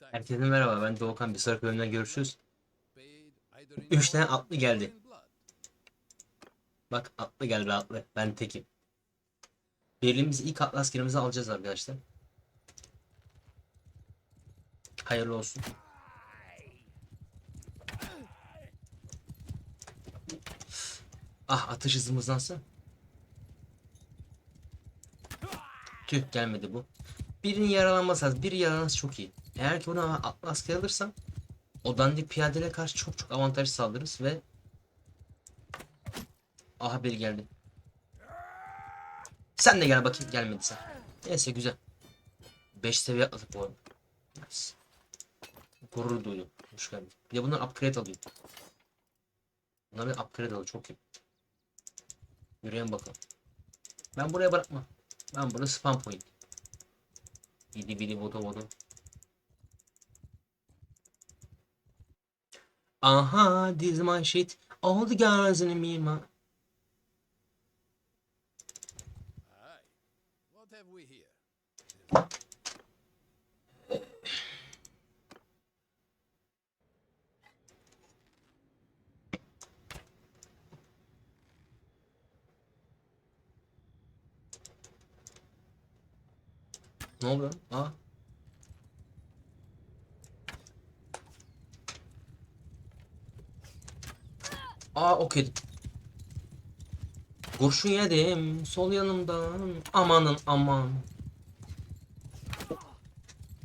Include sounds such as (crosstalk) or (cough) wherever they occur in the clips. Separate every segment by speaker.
Speaker 1: Herkese merhaba ben Doğukan bir sonraki bölümden görüşürüz. 3 tane atlı geldi. Bak atlı geldi atlı. Ben tekim. Birliğimiz ilk atlı askerimizi alacağız arkadaşlar. Hayırlı olsun. Ah atış hızımızdansa. Tüh gelmedi bu. Birinin yaralanması lazım. Biri yaralanması çok iyi. Eğer ki bunu atlı asker alırsam o dandik piyadelere karşı çok çok avantaj sağlarız ve Aha biri geldi. Sen de gel bakayım gelmedi sen. Neyse güzel. 5 seviye atladık bu arada. Nice. Gurur duydum. Hoş geldin. Bir de bunlar upgrade alıyor. Bunlar bir upgrade alıyor çok iyi. Yürüyen bakalım. Ben buraya bırakma. Ben burada spam point. Bidi bidi bodo bodo. Aha, this is my shit. All the girls in me,
Speaker 2: here?
Speaker 1: Ne oluyor? Aa. Aa okey. Kurşun yedim sol yanımdan. Amanın aman.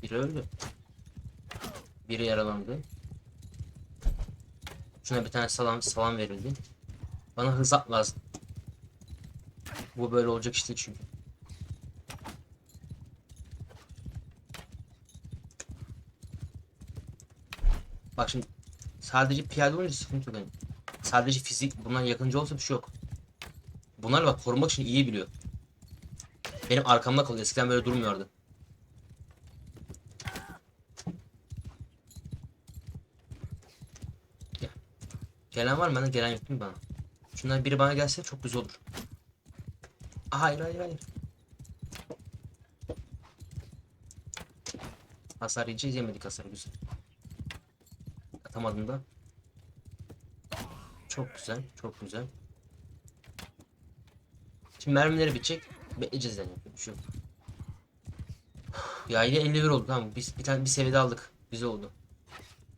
Speaker 1: Biri öldü. Biri yaralandı. Şuna bir tane salam salam verildi. Bana hız at lazım. Bu böyle olacak işte çünkü. Bak şimdi sadece piyade olunca sıkıntı yok. Sadece fizik bundan yakınca olsa bir şey yok. Bunlar bak korumak için iyi biliyor. Benim arkamda kalıyor. Eskiden böyle durmuyordu. Gel. Gelen var mı? Bana gelen yok değil bana? Şundan biri bana gelse çok güzel olur. Hayır hayır hayır. Hasar yiyeceğiz yemedik hasar güzel. Atamadım da. Çok güzel, çok güzel. Şimdi mermileri bitecek. Bekleyeceğiz yani. Bir şey yok. Ya yine 51 oldu tamam. Biz bir tane bir seviyede aldık. Güzel oldu.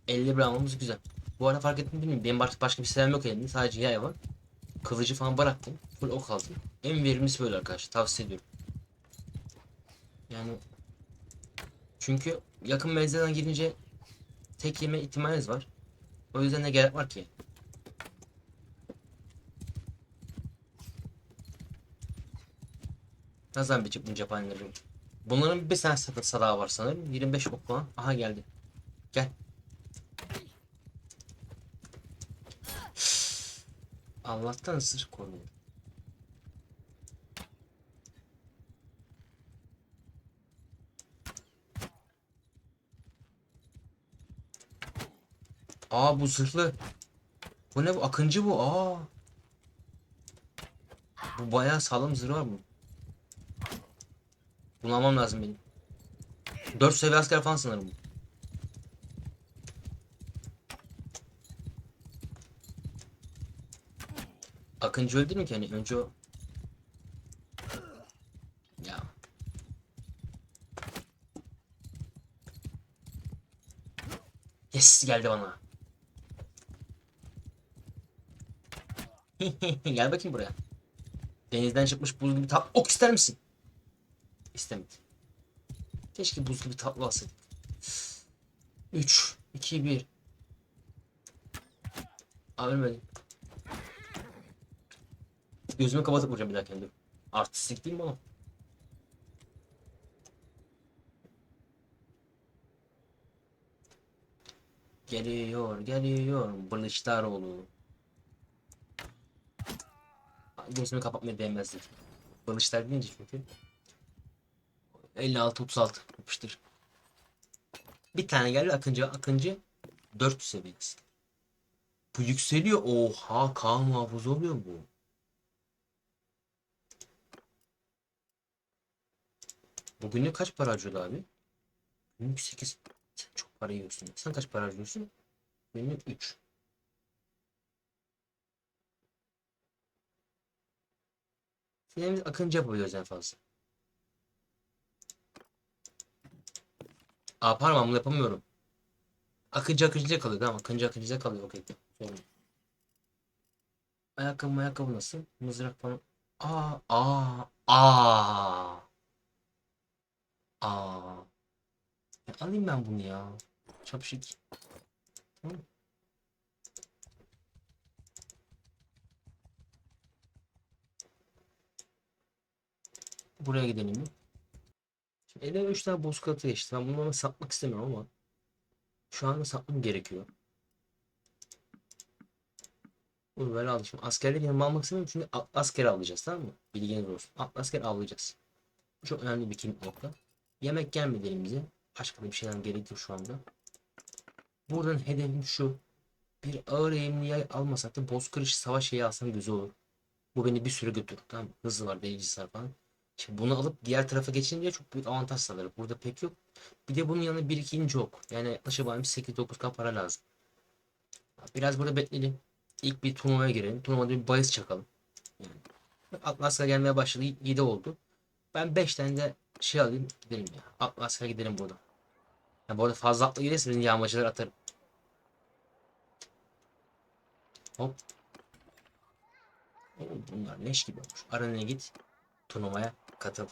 Speaker 1: 51 almamız güzel. Bu arada fark ettim bilmiyorum. Benim artık başka bir silahım yok elimde. Sadece yay var. Kılıcı falan bıraktım. Full ok aldım. En verimlisi böyle arkadaşlar. Tavsiye ediyorum. Yani çünkü yakın menzilden girince tek yeme ihtimaliniz var. O yüzden ne gerek var ki? Ne zaman bitecek bu cephaneleri? Bunların bir tane sakın salağı var sanırım. 25 ok falan. Aha geldi. Gel. Allah'tan ısır koruyor. Aa bu zırhlı. Bu ne bu? Akıncı bu. Aa. Bu bayağı sağlam zırh var bu. Bunu almam lazım benim. 4 seviye asker falan sanırım bu. Akıncı öldü ki hani önce o. Ya. Yes geldi bana. (laughs) Gel bakayım buraya. Denizden çıkmış buz gibi tat. Ok ister misin? İstemedi. Keşke buz gibi tatlı alsaydık. 3, 2, 1. Aa ölmedim. Gözümü kapatıp vuracağım bir daha kendim. Artistik değil mi oğlum? Geliyor, geliyor. Bılıçdaroğlu. Gözümü kapatmaya değmezdik. Bılıçlar deyince çünkü. 56-36 yapıştır. Bir tane geldi Akıncı. Akıncı 4 seviyesi. Bu yükseliyor. Oha Kaan muhafız oluyor bu. Bugünlük kaç para harcıyordu abi? Günlük 8. Sen çok para yiyorsun. Sen kaç para harcıyorsun? Benim 3. Senin akıncı yapabiliyoruz en fazla. Aa pardon yapamıyorum. Akıncı akıncıya kalıyor tamam akıncı akıncıya kalıyor okey. Sorun. Ayakkabı ayakkabı nasıl? Mızrak falan. Aa aa aa. Aa. Ya alayım ben bunu ya. Çapşik. Tamam. Buraya gidelim mi? Elime 3 tane bozkırtı geçti. Ben bunları satmak istemiyorum ama şu anda satmam gerekiyor. Bunu böyle aldım. Şimdi askerleri yanıma almak istemiyorum çünkü asker avlayacağız tamam mı? Bilginiz olsun. Asker avlayacağız. Bu çok önemli bir kilit nokta. Yemek gelmedi elimize. Başka bir şeyden gerekiyor şu anda. Buradan hedefim şu. Bir ağır eğimli yay almasak da bozkırış savaş şeyi alsam güzel olur. Bu beni bir süre götürür. Tamam mı? Hızı var, derecesi var falan. Şimdi bunu alıp diğer tarafa geçince çok büyük avantaj sağlar. Burada pek yok. Bir de bunun yanında bir iki inci ok. Yani yaklaşık bana 8-9k para lazım. Biraz burada bekleyelim. İlk bir turnuvaya girelim. Turnuvada bir bahis çakalım. Yani. Atlas'a gelmeye başladı. 7 oldu. Ben 5 tane de şey alayım gidelim ya. Atlas'a gidelim burada. Ya bu arada fazla atla gelirse beni yağmacılar atarım. Hop. Oğlum bunlar leş gibi olmuş. Arenaya git. Turnuvaya katıl.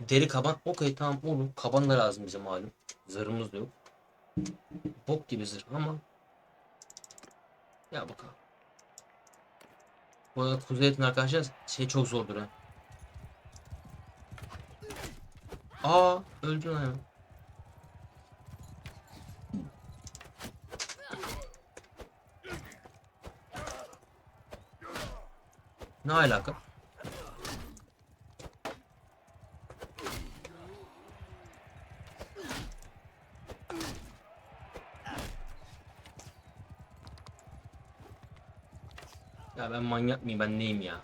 Speaker 1: Deri kaban. Okey tamam olur. Kaban da lazım bize malum. Zırhımız da yok. Bok gibi zırh ama. Ya bakalım. Bu arada Kuzey Etin arkadaşlar şey çok zordur ha. Aa öldün ha. Ne alaka? Ya ben manyak mıyım ben neyim ya?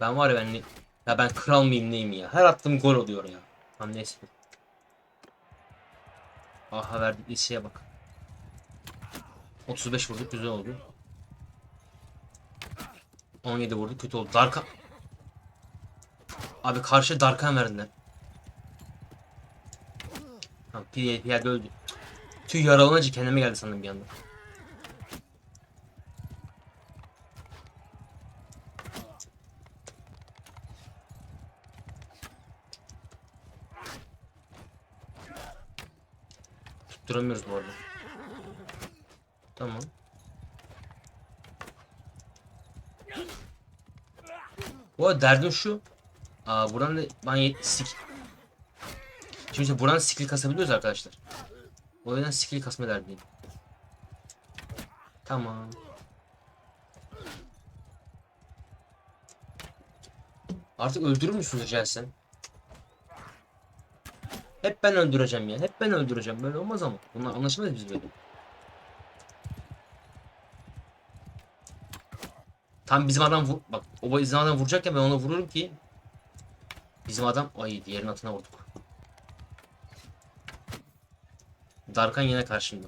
Speaker 1: Ben var ya ben ne... Ya ben kral mıyım neyim ya? Her attığım gol oluyor ya. Tamam neyse. Aha verdik şeye bak. 35 vurduk güzel oldu. 17 vurduk kötü oldu. Darka... Abi karşı Darkan verdiler. Tamam Pierre, Pierre de öldü. Tüy yaralanınca kendime geldi sandım bir anda. Tutturamıyoruz bu arada. Tamam. Bu derdim şu. Aa buradan da ben sik. Şimdi buradan skill kasabiliyoruz arkadaşlar. O yüzden skill kasma derdiyim. Tamam. Artık öldürür müsünüz etsem? Hep ben öldüreceğim ya. Hep ben öldüreceğim. Böyle olmaz ama. Bunlar anlaşılmaz biz böyle. Tam bizim adam vur... Bak o bizim adam vuracakken ben ona vururum ki. Bizim adam... Ay diğerinin atına vurduk. Darkan yine karşımda.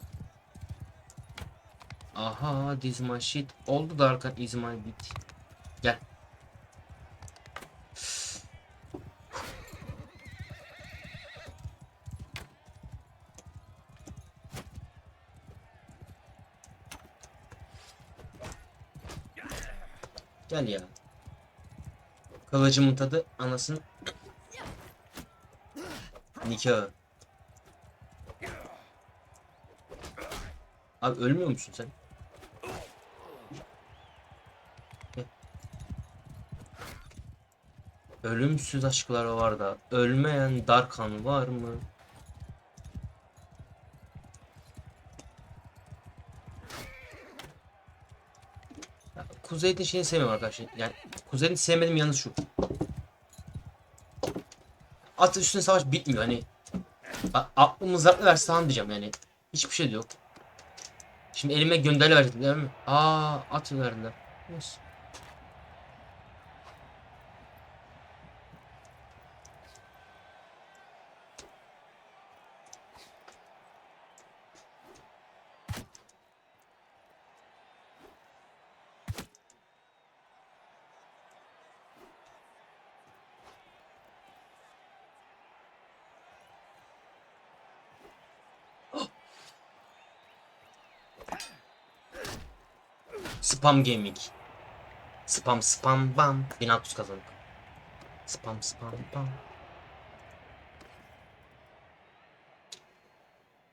Speaker 1: Aha this my shit. Oldu Darkan is my bit. Gel. Gel ya. Kılıcımın tadı anasının nikahı. Abi ölmüyor musun sen? Ölümsüz aşklar var da ölmeyen Darkan var mı? Ya, Kuzey'de şeyini sevmiyorum arkadaşlar. Yani Kuzey'in sevmediğim yanı şu. At üstüne savaş bitmiyor hani. a- Aklım mızraklı verse tamam diyeceğim yani. Hiçbir şey de yok. Şimdi elime gönderi verecektim değil mi? Aa at verdiler. Neyse. Spam gaming. Spam spam bam. 1600 kazandık. Spam spam bam.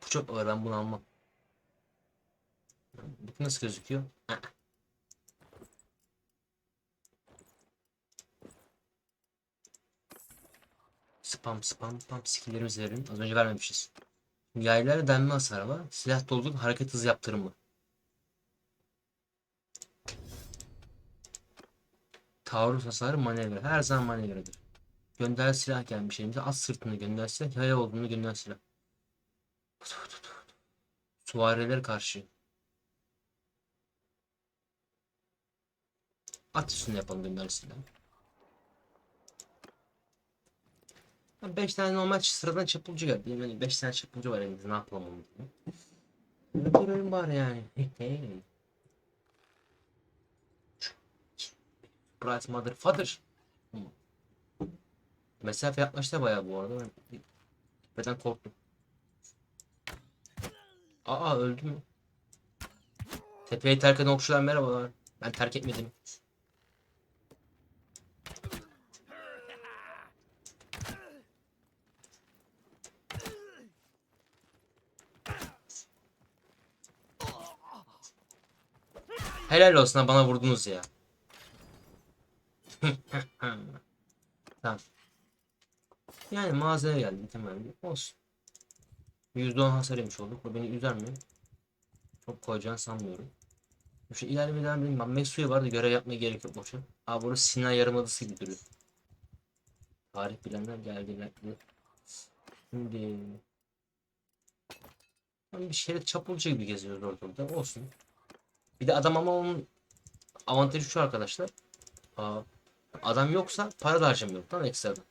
Speaker 1: Bu çok ağır ben bunu almam. Bu nasıl gözüküyor? Aa. Spam spam spam skilllerimizi verelim. Az önce vermemişiz. Yaylar denme hasarı var. Silah doluluk hareket hızı yaptırımı. Taarruz hasarı manevra. Her zaman manevradır. Gönder silah gelmiş elimize. Az sırtını gönder silah. Yaya olduğunu gönder silah. Süvariler karşı. At üstünde yapalım gönder silah. 5 tane normal sıradan çapulcu geldi. Yani 5 tane çapulcu var elimizde ne yapalım onu diye. Öldürelim bari yani. (laughs) Surprise motherfucker. Mesafe yaklaştı bayağı bu arada. Ben tepeden korktum. Aa öldü mü? Tepeyi terk eden okçular merhabalar. Ben terk etmedim. Helal olsun bana vurdunuz ya. (laughs) tamam. Yani mağazaya geldim temelli. Olsun. %10 hasar yemiş olduk. Bu beni üzer mi? Çok koyacağını sanmıyorum. Şu devam edelim. Ben Mesu'ya vardı görev yapmaya gerek yok boşa. Aa burası Sinan Yarımadası gibi duruyor. Tarih bilenler geldi. Şimdi Tam bir şerit çapulcu gibi geziyoruz ortalıkta. Olsun. Bir de adam ama onun avantajı şu arkadaşlar. Aa, adam yoksa para da harcamıyorum tamam ekstradan.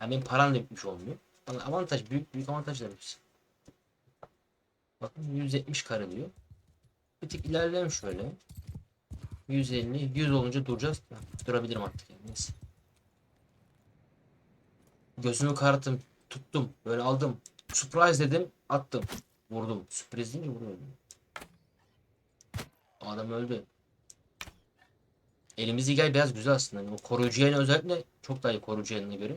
Speaker 1: Yani benim param da bitmiş olmuyor. Ama avantaj büyük büyük avantajlar hepsi. Bakın 170 kare diyor. Bir tık ilerleyelim şöyle. 150 100 olunca duracağız. Durabilirim artık yani neyse. Gözümü kararttım. Tuttum. Böyle aldım. Surprise dedim. Attım. Vurdum. Sürpriz deyince vuruyorum. Adam öldü. Elimiz gel biraz güzel aslında. Yani o koruyucu yayını özellikle çok daha iyi koruyucu yayınına göre.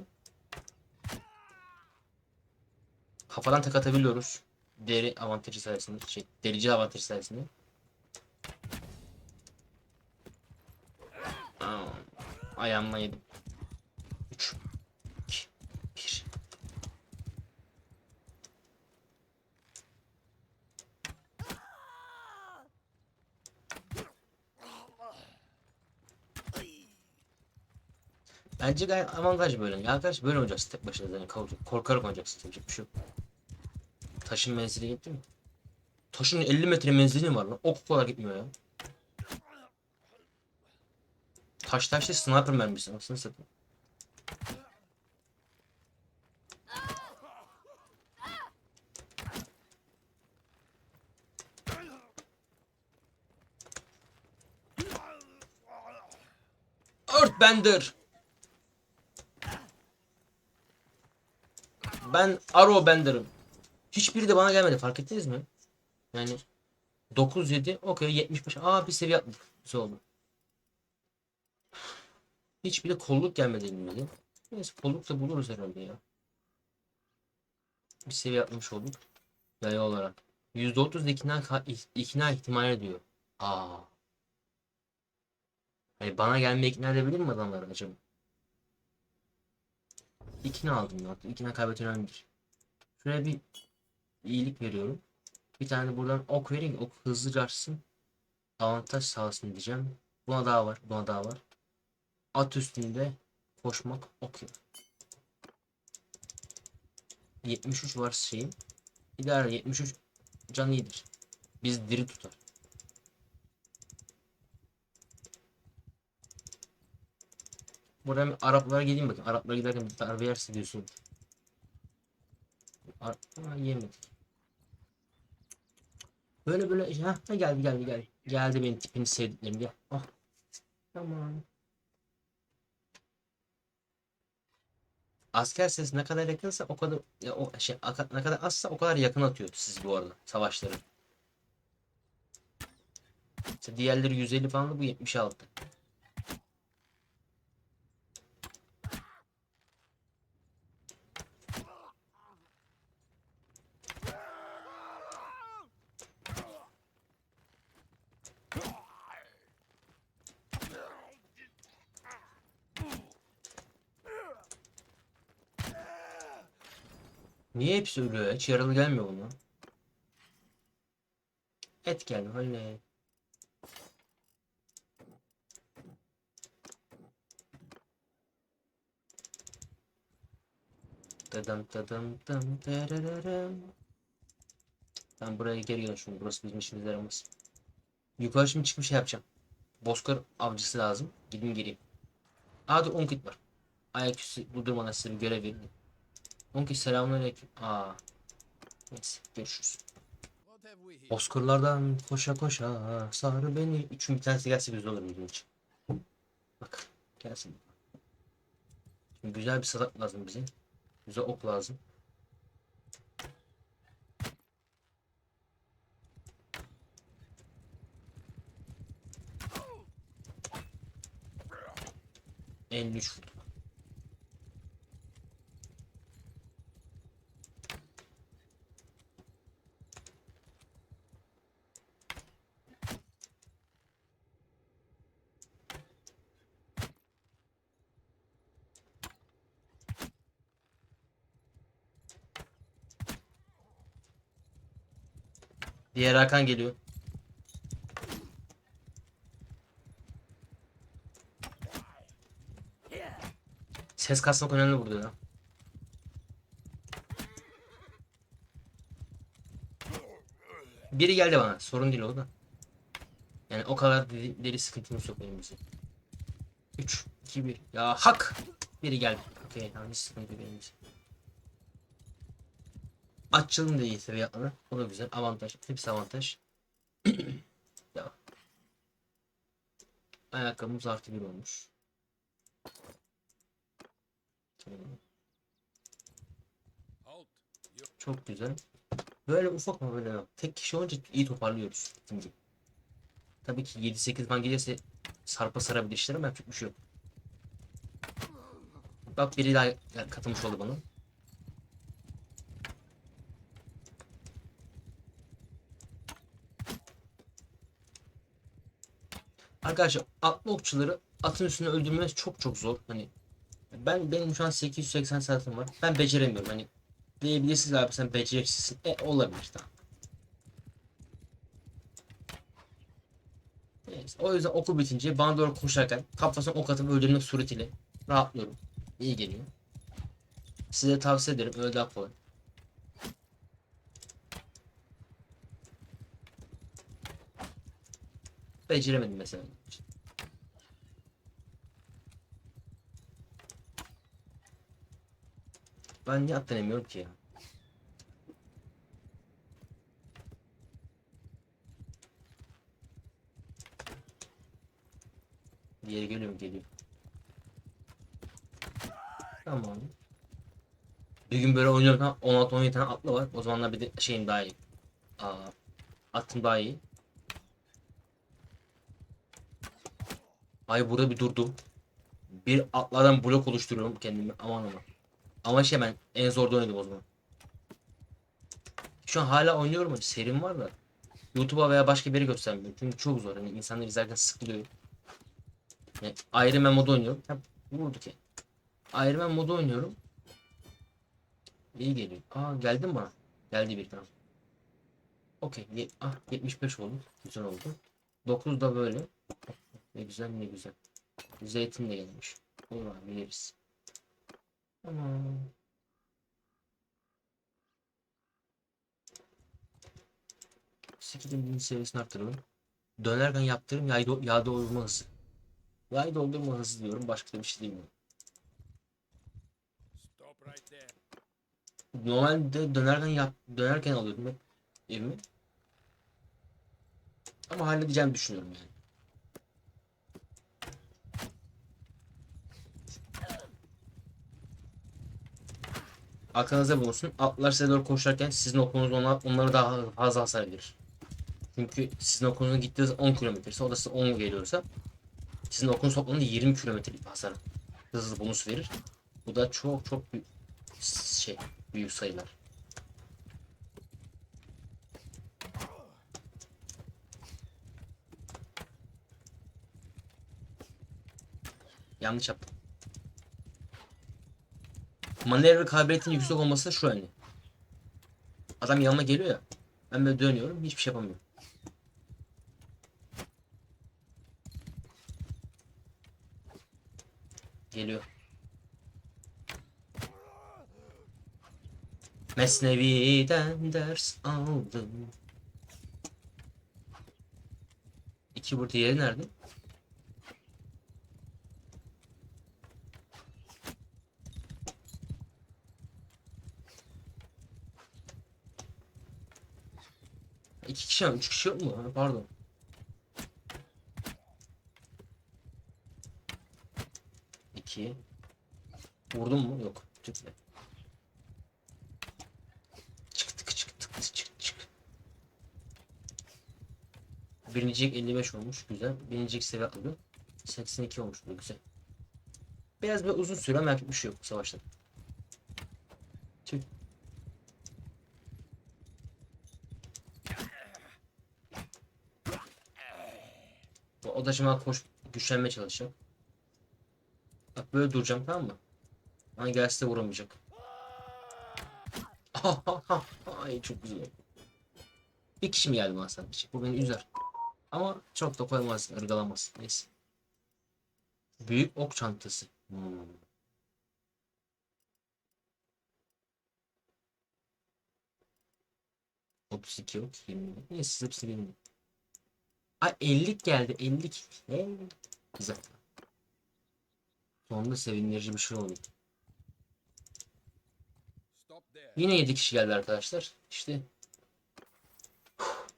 Speaker 1: Kafadan tek atabiliyoruz. Deri avantajı sayesinde. Şey, delici avantajı sayesinde. Aa, ayağıma yedim. 3 2 1 Bence gayet avantaj böyle. Ya arkadaş böyle oynayacaksın tek başına kork- korkarak oynayacaksın. Yapacak bir şey yok. Taşın menzili gitti mi? Taşın 50 metre menzili var lan? Ok kadar gitmiyor ya. Taş taşlı sniper mermisi anasını satayım. Earthbender. Ben Arrowbender'ım. Hiçbiri de bana gelmedi fark ettiniz mi? Yani 9 7 okey 75. Aa bir seviye atladık. Güzel oldu. Hiçbiri kolluk gelmedi elime. Neyse kolluk da buluruz herhalde ya. Bir seviye atlamış olduk. Yaya olarak. %30 ikna, ikna ihtimali diyor. Aa. Hani bana gelmeye ikna edebilir mi adamlar acaba? İkna aldım ya. İkna kaybet önemlidir. Şuraya bir iyilik veriyorum. Bir tane buradan ok vereyim. Ok hızlıca açsın. Avantaj sağlasın diyeceğim. Buna daha var. Buna daha var. At üstünde koşmak ok. 73 var şeyim. İdare 73 can iyidir. Biz diri tutar. Buradan Araplara gideyim bakayım. Araplara giderken bir darbe yerse diyorsun. Ar Aa, yemedik. Böyle böyle ha, geldi geldi geldi. Geldi benim tipini sevdiklerim gel. Ah. Tamam. Asker sayısı ne kadar yakınsa o kadar ya o şey ne kadar azsa o kadar yakın atıyor siz bu arada savaşları. İşte diğerleri 150 falan bu 76. Niye hepsi ölüyor ya? Hiç yaralı gelmiyor buna. Et geldi. Oley. Dadım dadım dım tarararım. Ben buraya geri dönüşüm. Burası bizim işimize yaramaz. Yukarı şimdi çıkmış şey yapacağım. Bozkır avcısı lazım. Gidin gireyim. Aa dur 10 kit var. Ayaküstü bu durmadan size bir görev vereyim. 10 kit selamünaleyküm. Aa. Neyse görüşürüz. Bozkırlardan koşa koşa sarı beni. Üçün bir tanesi gelse güzel olur bizim için. Bak gelsin. Şimdi güzel bir salat lazım bize. Güzel ok lazım. Elli üç Diğer Hakan geliyor. Ses kasmak önemli burada ya. Biri geldi bana. Sorun değil o da. Yani o kadar deli, deli sıkıntımız yok benim bize. 3, 2, 1. Ya hak! Biri geldi. Okey tamam hiç sıkıntı benim bize. Açılım da iyi seviye. O da güzel. Avantaj. Hepsi avantaj. (clears throat) ya. Ayakkabımız artı bir olmuş. Çok güzel. Böyle ufak mı böyle. Tek kişi olunca iyi toparlıyoruz. Şimdi. Tabii ki 7-8 man gelirse sarpa sarabilir işler ama yapacak bir şey yok. Bak biri daha katılmış oldu bana. Arkadaşlar atlı okçuları atın üstüne öldürmeniz çok çok zor. Hani ben benim şu an 880 saatim var. Ben beceremiyorum. Hani diyebilirsiniz abi sen beceriksizsin. E olabilir tamam. Neyse, o yüzden oku bitince bana doğru koşarken kafasına ok atıp öldürmek suretiyle rahatlıyorum. İyi geliyor. Size tavsiye ederim öyle daha kolay. Beceremedim mesela. Ben niye at denemiyorum ki ya? Diğeri geliyor mu? Geliyor. Tamam. Bir gün böyle oynuyorum 16-17 tane atlı var. O zamanlar bir de şeyim daha iyi. Aa, atım daha iyi. Ay burada bir durdum. Bir atlardan blok oluşturuyorum kendimi. Aman aman. Ama şey ben en zorda oynadım o zaman. Şu an hala oynuyorum. Hani serim var da. YouTube'a veya başka bir yere göstermiyorum. Çünkü çok zor. Hani insanlar izlerken sıkılıyor. Yani Iron Man modu oynuyorum. Ha, vurduk ya. Iron Man modu oynuyorum. İyi geliyor. Aa geldi mi bana? Geldi bir tane. Okey. Ah 75 oldu. Güzel oldu. 9 da böyle. Ne güzel ne güzel. Zeytin de gelmiş. Olur abi yeriz. Tamam. Birinci seviyesini arttıralım. Dönerken yaptığım yağ, do yağ doldurma hızı. Yağ doldurma hızı diyorum. Başka da bir şey demiyorum. Normalde dönerken yap dönerken alıyordum evimi. Ama halledeceğimi düşünüyorum yani. Aklınızda bulunsun. Atlar size doğru koşarken sizin okunuz ona, onlara daha fazla hasar verir. Çünkü sizin okuluna gittiğiniz 10 kilometresi, o da size 10 geliyorsa sizin okulun toplamda 20 kilometrelik bir hasar hızlı bonus verir. Bu da çok çok büyük şey büyük sayılar. Yanlış yaptım. Manevra kabiliyetinin yüksek olması da şu önemli. Adam yanıma geliyor ya. Ben böyle dönüyorum. Hiçbir şey yapamıyorum. Geliyor. Mesnevi'den ders aldım. İki burada yeri nerede? İki kişi mi? Üç kişi yok mu? Pardon. İki. Vurdum mu? Yok. Tüple. Çık tık çık çık çık. Birincilik 55 olmuş. Güzel. Birincilik seviye atladı. 82 olmuş. Güzel. Biraz bir uzun süre ama yapacak bir şey yok bu savaşta. Tüh. Bu O da koş güçlenmeye çalışacak. Bak böyle duracağım tamam mı? Ama gelse de vuramayacak. Ay çok güzel. Bir kişi mi geldi bana sadece? Bu beni üzer. Ama çok da koymaz, ırgalamaz. Neyse. Büyük ok çantası. Hmm. Otuz iki ok. Neyse hepsi benim. Ay 50 geldi 50. Hey. Güzel. Sonunda sevindirici bir şey oldu. Yine 7 kişi geldi arkadaşlar. İşte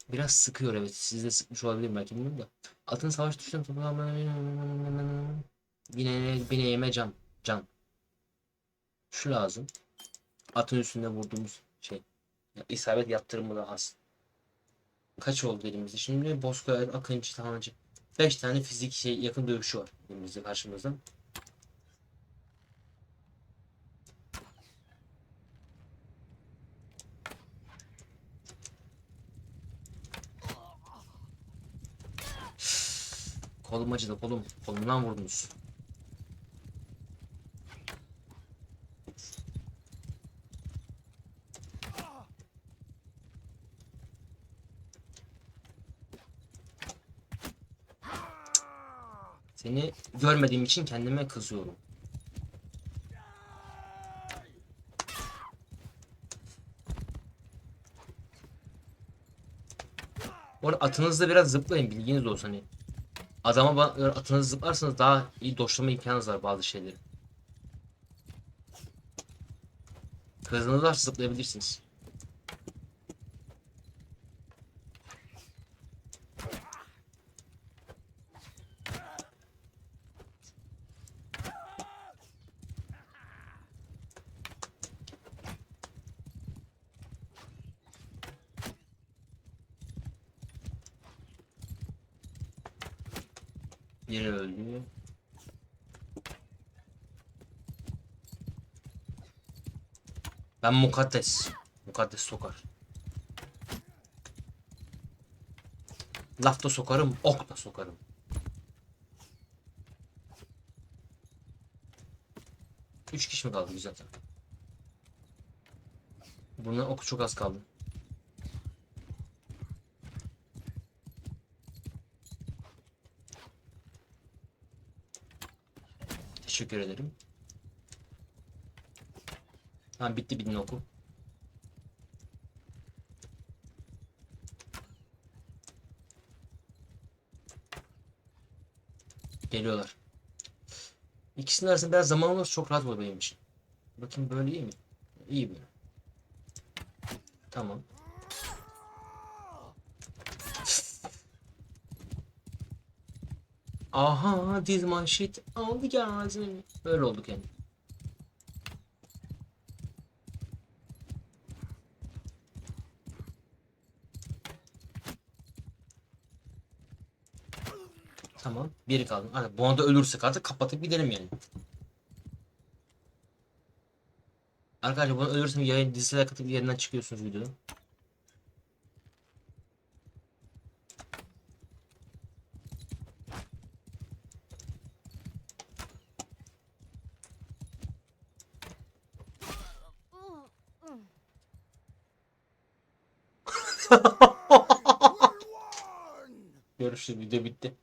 Speaker 1: biraz sıkıyor evet. Siz de sıkmış olabilir belki bilmiyorum da. Atın savaş düştüm. Yine bineğime can. Can. Şu lazım. Atın üstünde vurduğumuz şey. İsabet yaptırımı da az. Kaç oldu elimizde? Şimdi Bozkır, Akıncı, Tanrıcı. 5 tane fizik şey yakın dövüşü var elimizde karşımızda. Kolum acıdı kolum. Kolumdan vurdunuz. Seni görmediğim için kendime kızıyorum. Bu arada atınızda biraz zıplayın bilginiz olsun hani. Adama ba- atınızı zıplarsanız daha iyi doşlama imkanınız var bazı şeyleri. Hızınız varsa zıplayabilirsiniz. Biri öldü. Ben mukaddes. Mukaddes sokar. Laf da sokarım, ok da sokarım. Üç kişi mi kaldı güzel. Bundan oku çok az kaldı. Teşekkür ederim. Ha bitti binin oku. Geliyorlar. İkisinin arasında biraz zaman olursa çok rahat olur benim için. Bakayım böyle iyi mi? İyi böyle. Tamam. (laughs) Aha my shit aldı geldi. Böyle olduk yani. Biri kaldı. Hani bu anda ölürsek artık kapatıp gidelim yani. Arkadaşlar bunu ölürsem yayın dizilere katıp yerinden çıkıyorsunuz videoda. (laughs) Görüşürüz video bitti.